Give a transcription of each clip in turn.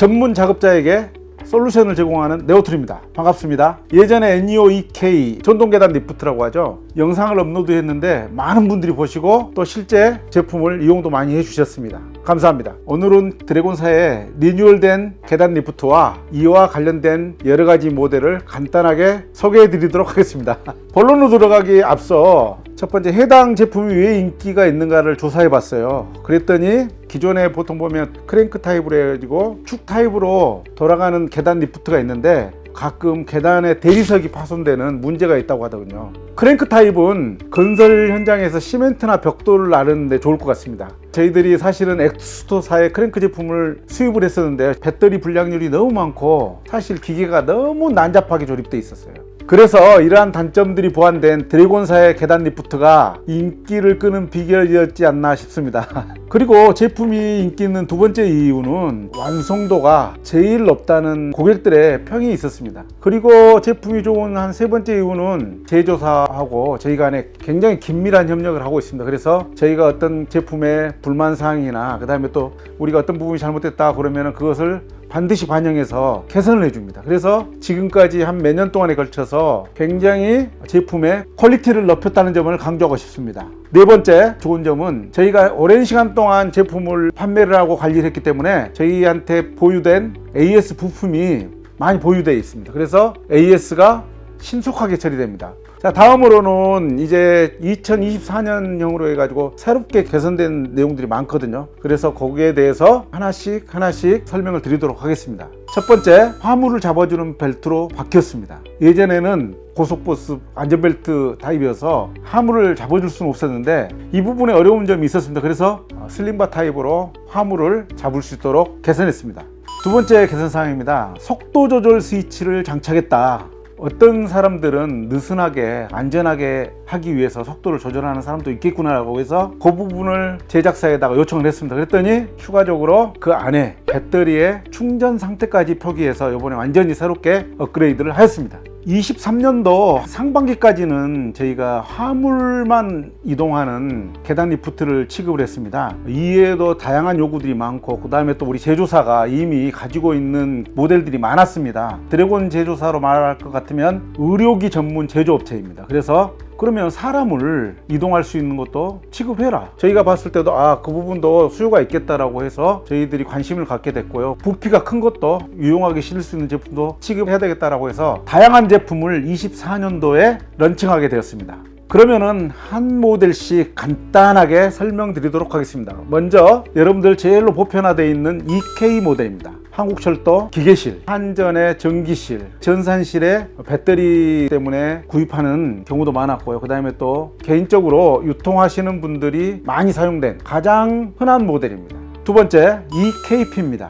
전문 작업자에게 솔루션을 제공하는 네오툴입니다. 반갑습니다. 예전에 NEO EK 전동계단 리프트라고 하죠. 영상을 업로드했는데 많은 분들이 보시고 또 실제 제품을 이용도 많이 해주셨습니다. 감사합니다. 오늘은 드래곤사의 리뉴얼된 계단 리프트와 이와 관련된 여러 가지 모델을 간단하게 소개해 드리도록 하겠습니다. 본론으로 들어가기 앞서 첫 번째 해당 제품이 왜 인기가 있는가를 조사해 봤어요. 그랬더니 기존에 보통 보면 크랭크 타입으로 해가지고 축 타입으로 돌아가는 계단 리프트가 있는데 가끔 계단에 대리석이 파손되는 문제가 있다고 하더군요. 크랭크 타입은 건설 현장에서 시멘트나 벽돌을 나르는데 좋을 것 같습니다. 저희들이 사실은 엑스토사의 크랭크 제품을 수입을 했었는데 배터리 불량률이 너무 많고 사실 기계가 너무 난잡하게 조립돼 있었어요. 그래서 이러한 단점들이 보완된 드래곤사의 계단 리프트가 인기를 끄는 비결이었지 않나 싶습니다. 그리고 제품이 인기 있는 두 번째 이유는 완성도가 제일 높다는 고객들의 평이 있었습니다. 그리고 제품이 좋은 한 세 번째 이유는 제조사하고 저희 간에 굉장히 긴밀한 협력을 하고 있습니다. 그래서 저희가 어떤 제품의 불만 사항이나 그다음에 또 우리가 어떤 부분이 잘못됐다 그러면 그것을 반드시 반영해서 개선을 해줍니다. 그래서 지금까지 한 몇 년 동안에 걸쳐서 굉장히 제품의 퀄리티를 높였다는 점을 강조하고 싶습니다. 네 번째 좋은 점은 저희가 오랜 시간 동안 제품을 판매를 하고 관리를 했기 때문에 저희한테 보유된 AS 부품이 많이 보유되어 있습니다. 그래서 AS가 신속하게 처리됩니다. 자, 다음으로는 이제 2024년형으로 해가지고 새롭게 개선된 내용들이 많거든요. 그래서 거기에 대해서 하나씩 하나씩 설명을 드리도록 하겠습니다. 첫 번째, 화물을 잡아주는 벨트로 바뀌었습니다. 예전에는 고속버스 안전벨트 타입이어서 화물을 잡아줄 수는 없었는데 이 부분에 어려운 점이 있었습니다. 그래서 어, 슬림바 타입으로 화물을 잡을 수 있도록 개선했습니다. 두 번째 개선 사항입니다. 속도 조절 스위치를 장착했다. 어떤 사람들은 느슨하게 안전하게 하기 위해서 속도를 조절하는 사람도 있겠구나라고 해서 그 부분을 제작사에다가 요청을 했습니다. 그랬더니 추가적으로 그 안에 배터리의 충전 상태까지 표기해서 이번에 완전히 새롭게 업그레이드를 하였습니다. 23년도 상반기까지는 저희가 화물만 이동하는 계단 리프트를 취급을 했습니다. 이외에도 다양한 요구들이 많고 그 다음에 또 우리 제조사가 이미 가지고 있는 모델들이 많았습니다. 드래곤 제조사로 말할 것 같으면 의료기 전문 제조업체입니다. 그래서 그러면 사람을 이동할 수 있는 것도 취급해라. 저희가 봤을 때도 아, 그 부분도 수요가 있겠다라고 해서 저희들이 관심을 갖게 됐고요. 부피가 큰 것도 유용하게 실을 수 있는 제품도 취급해야 되겠다라고 해서 다양한 제품을 24년도에 런칭하게 되었습니다. 그러면은 한 모델씩 간단하게 설명드리도록 하겠습니다. 먼저 여러분들 제일로 보편화되어 있는 EK 모델입니다. 한국철도 기계실, 한전의 전기실, 전산실에 배터리 때문에 구입하는 경우도 많았고요. 그 다음에 또 개인적으로 유통하시는 분들이 많이 사용된 가장 흔한 모델입니다. 두 번째, EKP입니다.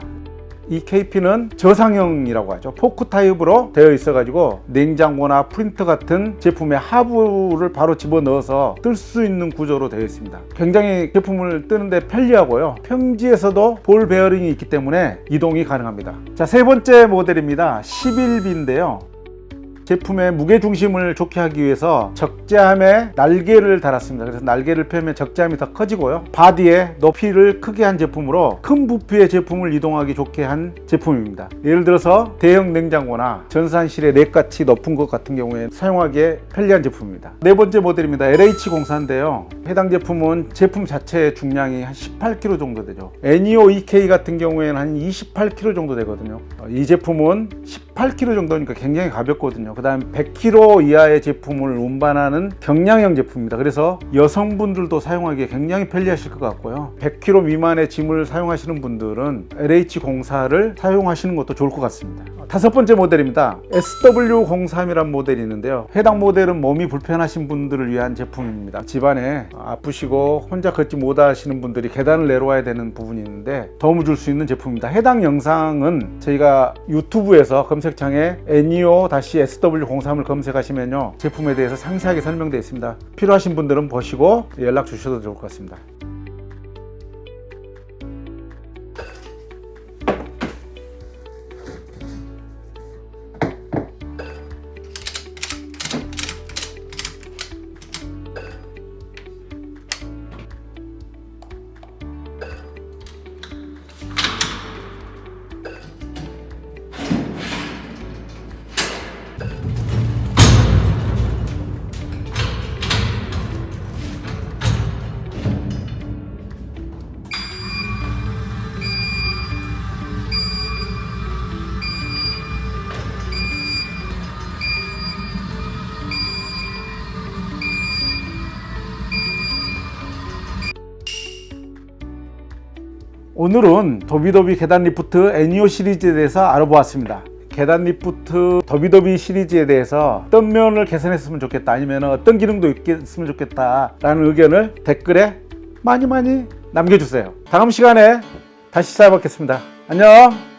이 KP는 저상형이라고 하죠. 포크 타입으로 되어 있어가지고 냉장고나 프린터 같은 제품의 하부를 바로 집어넣어서 뜰 수 있는 구조로 되어 있습니다. 굉장히 제품을 뜨는데 편리하고요. 평지에서도 볼 베어링이 있기 때문에 이동이 가능합니다. 자, 세 번째 모델입니다. 11B인데요. 제품의 무게 중심을 좋게 하기 위해서 적재함에 날개를 달았습니다. 그래서 날개를 펴면 적재함이 더 커지고요. 바디의 높이를 크게 한 제품으로 큰 부피의 제품을 이동하기 좋게 한 제품입니다. 예를 들어서 대형 냉장고나 전산실의 렉같이 높은 것 같은 경우에 사용하기에 편리한 제품입니다. 네 번째 모델입니다. LH04인데요. 해당 제품은 제품 자체의 중량이 한 18kg 정도 되죠. NEO EK 같은 경우에는 한 28kg 정도 되거든요. 어, 이 제품은 18kg 정도니까 굉장히 가볍거든요. 그 다음 100kg 이하의 제품을 운반하는 경량형 제품입니다. 그래서 여성분들도 사용하기에 굉장히 편리하실 것 같고요. 100kg 미만의 짐을 사용하시는 분들은 LH04를 사용하시는 것도 좋을 것 같습니다. 다섯 번째 모델입니다. SW03이라는 모델이 있는데요. 해당 모델은 몸이 불편하신 분들을 위한 제품입니다. 집안에 아프시고 혼자 걷지 못하시는 분들이 계단을 내려와야 되는 부분이 있는데 도움을 줄 수 있는 제품입니다. 해당 영상은 저희가 유튜브에서 검색창에 NEO-SW03을 검색하시면요. 제품에 대해서 상세하게 설명되어 있습니다. 필요하신 분들은 보시고 연락 주셔도 좋을 것 같습니다. 오늘은 도비도비 계단 리프트 애니오 시리즈에 대해서 알아보았습니다. 계단 리프트 더비더비 시리즈에 대해서 어떤 면을 개선했으면 좋겠다 아니면 어떤 기능도 있겠으면 좋겠다 라는 의견을 댓글에 많이 많이 남겨주세요. 다음 시간에 다시 찾아뵙겠습니다. 안녕